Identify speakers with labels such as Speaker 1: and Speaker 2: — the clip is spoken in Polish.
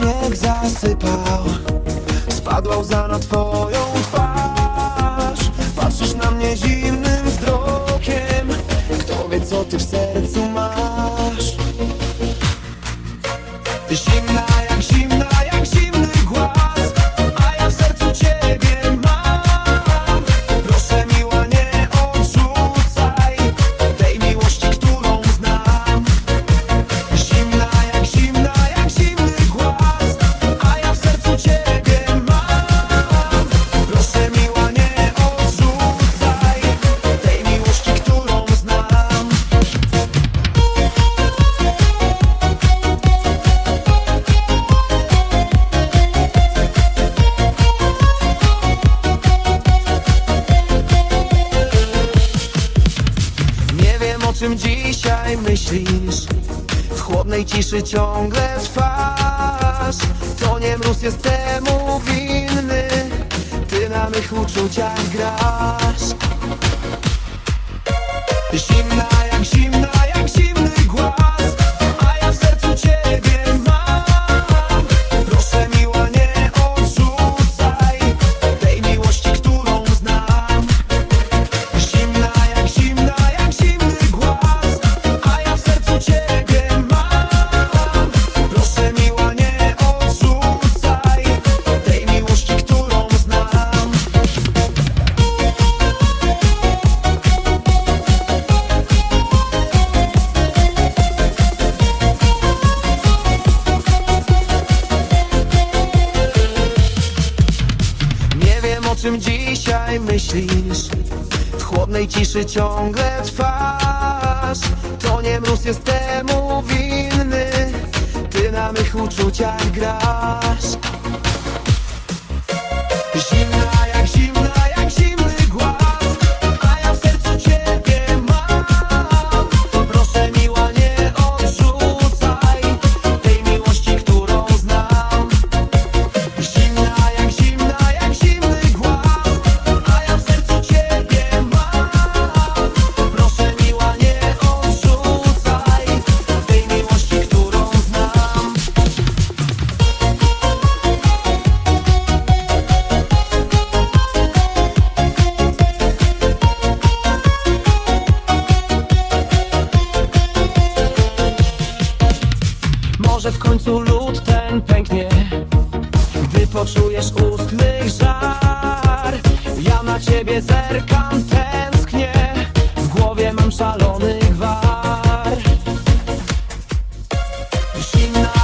Speaker 1: śnieg zasypał. Spadła łza na twoją twarz. Patrzysz na mnie zimnym wzrokiem. Kto wie co ty w sercu masz? Zimna czym dzisiaj myślisz? W chłodnej ciszy ciągle trwasz. To nie mróz jest temu winny. Ty na mych uczuciach grasz o czym dzisiaj myślisz. W chłodnej ciszy ciągle trwasz. To nie mróz jest temu winny. Ty na mych uczuciach grasz końcu lód ten pęknie. Gdy poczujesz ust żar Ja na ciebie zerkam, tęsknię. W głowie mam szalony gwar. Zimna